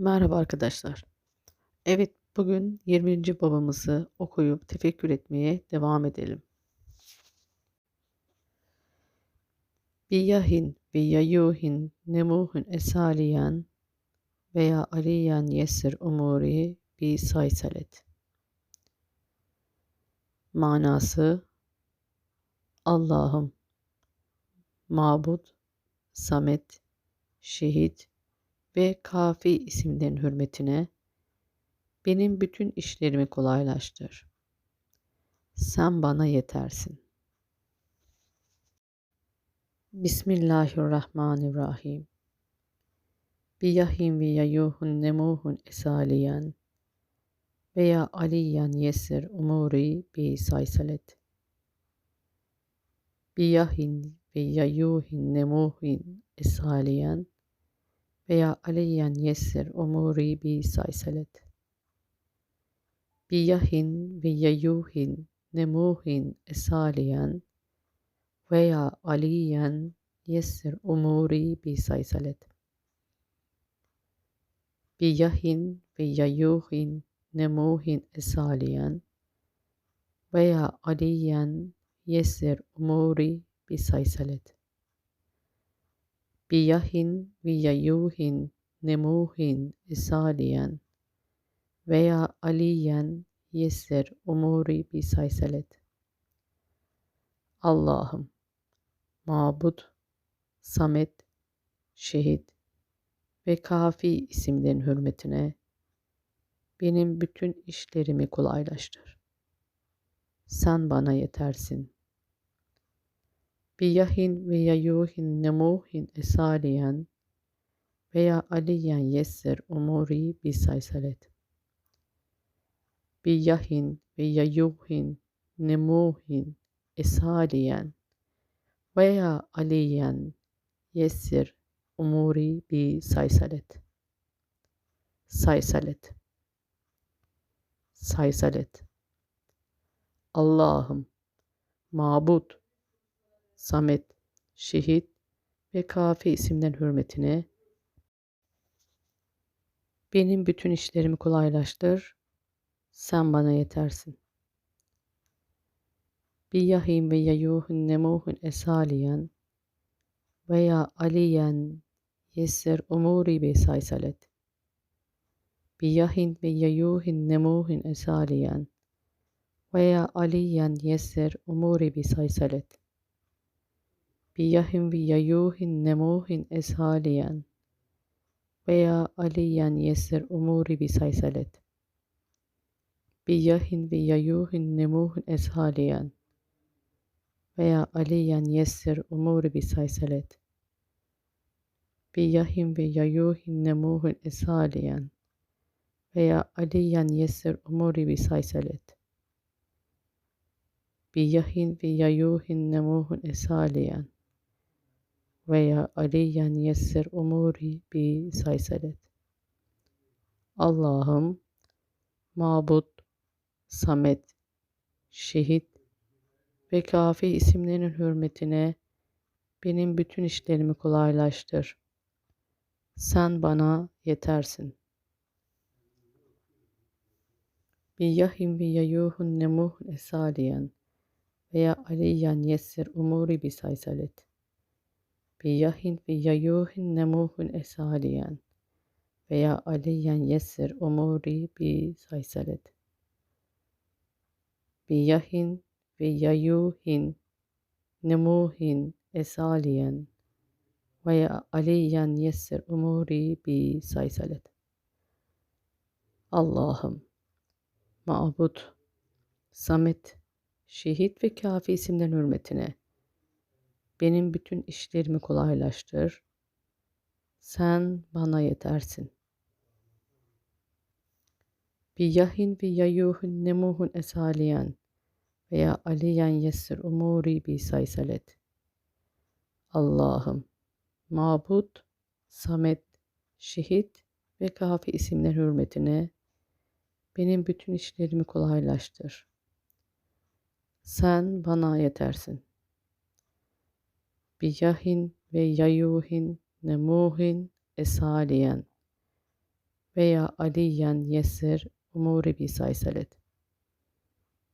Merhaba arkadaşlar. Evet, bugün 20. babamızı okuyup tefekkür etmeye devam edelim. Biyahin ve yayuhin nemuhun esaliyen veya aliyen yesir umuri bi saysalet. Manası Allah'ım, Mabud, Samet, Şehit ve Kafi isimlerin hürmetine benim bütün işlerimi kolaylaştır. Sen bana yetersin. Bismillahirrahmanirrahim. Biyahim ve yayuhun nemuhun esaliyen veya aliyen yesir umuri bi saysalet. Biyahin ve yayuhin nemuhin esaliyen veya aleyyen yessir umuri bi saysalet. Bi yahin ve yayuhin nemuhin esaliyen veya aliyen yessir umuri bi saysalet. Bi yahin ve yayuhin nemuhin esaliyen veya aliyen yessir umuri bi saysalet biyahin ve yayuhin nemuhin isaliyen veya aliyen yesir umuri bi saysalet. Allah'ım, Mabud, Samet, Şehit ve Kafi isimlerin hürmetine benim bütün işlerimi kolaylaştır. Sen bana yetersin.'' Biyahin ve yayuhin nemuhin esaliyen veya aliyen yessir umuri bi saysalet. Biyahin ve yayuhin nemuhin esaliyen veya aliyen yessir umuri bi saysalet. Saysalet. Saysalet. Allah'ım, mabut, Samet, Şehit ve Kafi isimlerin hürmetine benim bütün işlerimi kolaylaştır, sen bana yetersin. Biyahim ve yayuhun nemuhun esaliyen veya aliyen yesser umuri bi saysalet. Biyahin ve yayuhin nemuhin esaliyen veya aliyen yesser umuri bi saysalet biyahin ve yayuhin nemuhin eshaliyen veya aliyen yesir umuri bi saysalet. Biyahin ve yayuhin nemuhin eshaliyen veya aliyen yesir umuri bi saysalet. Biyahin ve yayuhin nemuhin eshaliyen veya aliyen yesir umuri bi saysalet. Biyahin ve yayuhin nemuhun esaliyen veya aliyen yessir umuri bi saysalet. Allah'ım mabut, samet, şehit ve kafi isimlerinin hürmetine benim bütün işlerimi kolaylaştır. Sen bana yetersin. Biyahim ve yayuhun nemuhun esaliyen veya aliyen yessir umuri bi saysalet biyahin ve yayuhin nemuhun esaliyen veya aliyen yessir umuri bi saysalet. Biyahin ve yayuhin nemuhin esaliyen veya aliyen yessir umuri bi saysalet. Allah'ım, mabud, samet, şehit ve kafi isimden hürmetine benim bütün işlerimi kolaylaştır. Sen bana yetersin. Biyahin ve yayuhun nemuhun esaliyen veya aliyen yessir umuri bi saysalet. Allah'ım, mabud, samet, şehit ve kafi isimler hürmetine benim bütün işlerimi kolaylaştır. Sen bana yetersin biyahin ve yayuhin nemuhin esaliyen veya aliyen yessir umuri bi saysalet.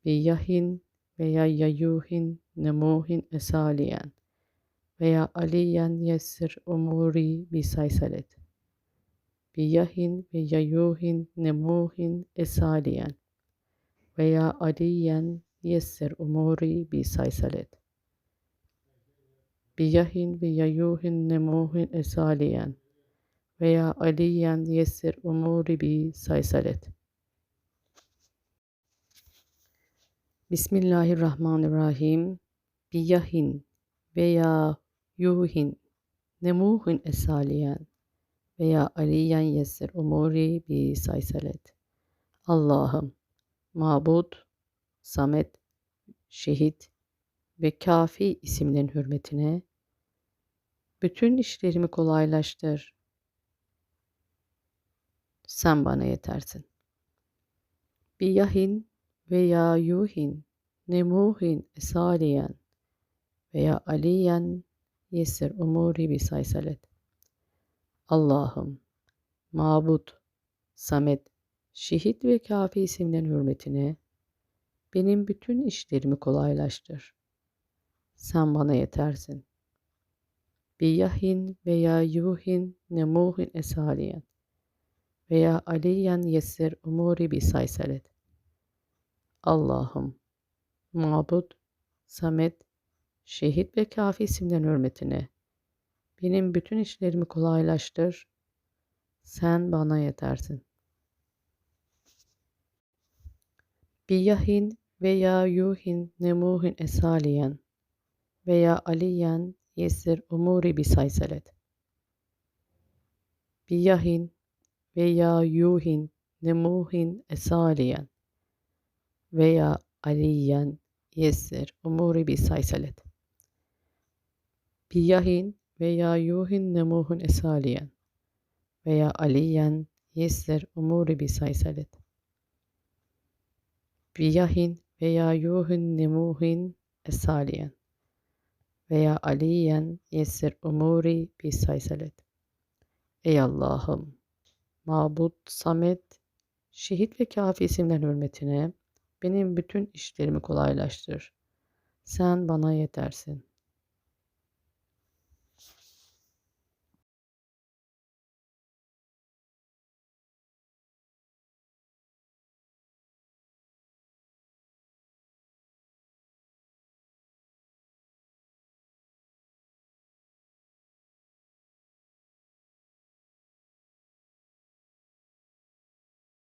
Bi yahin veya yayuhin nemuhin esaliyen veya aliyen yessir umuri bi saysalet. Bi yahin ve yayuhin nemuhin esaliyen veya aliyen yessir umuri bi saysalet. Bi yahin ve yayuhin nemuhin esaliyen veya aliyen yessir umuri bi saysalet. Bismillahirrahmanirrahim. Bi yahin veya yuhin nemuhin esaliyen veya aliyen yessir umuri bi saysalet. Allah'ım, Mabud, Samet, Şehit ve Kafi isimlerin hürmetine bütün işlerimi kolaylaştır. Sen bana yetersin. Bir yahin veya yuhin, nemuhin esaliyen veya aliyen yesir umuri bi saysalet. Allah'ım, Mabud, Samet, Şehit ve Kafi isimlerin hürmetine benim bütün işlerimi kolaylaştır. Sen bana yetersin. Bir yahin veya yuhin nemuhin esaliyen veya aliyen yesir umuri bi saysalet. Allah'ım, Mabud, Samet, Şehit ve Kafi isimlerin hürmetine benim bütün işlerimi kolaylaştır. Sen bana yetersin. Bir yahin veya yuhin nemuhin esaliyen veya aliyen yesir umuri bi saysalet. Bir yahin veya yuhin nemuhin esaliyen veya aliyen yesir umuri bi saysalet. Bir yahin veya yuhin nemuhin esaliyen veya aliyen yesir umuri bi saysalet. Bir yahin veya yuhin nemuhin esaliyen veya aliyen yesir umuri bi saysalet. Ey Allah'ım, Mabud, Samet, Şehit ve Kafi isimlerin hürmetine benim bütün işlerimi kolaylaştır. Sen bana yetersin.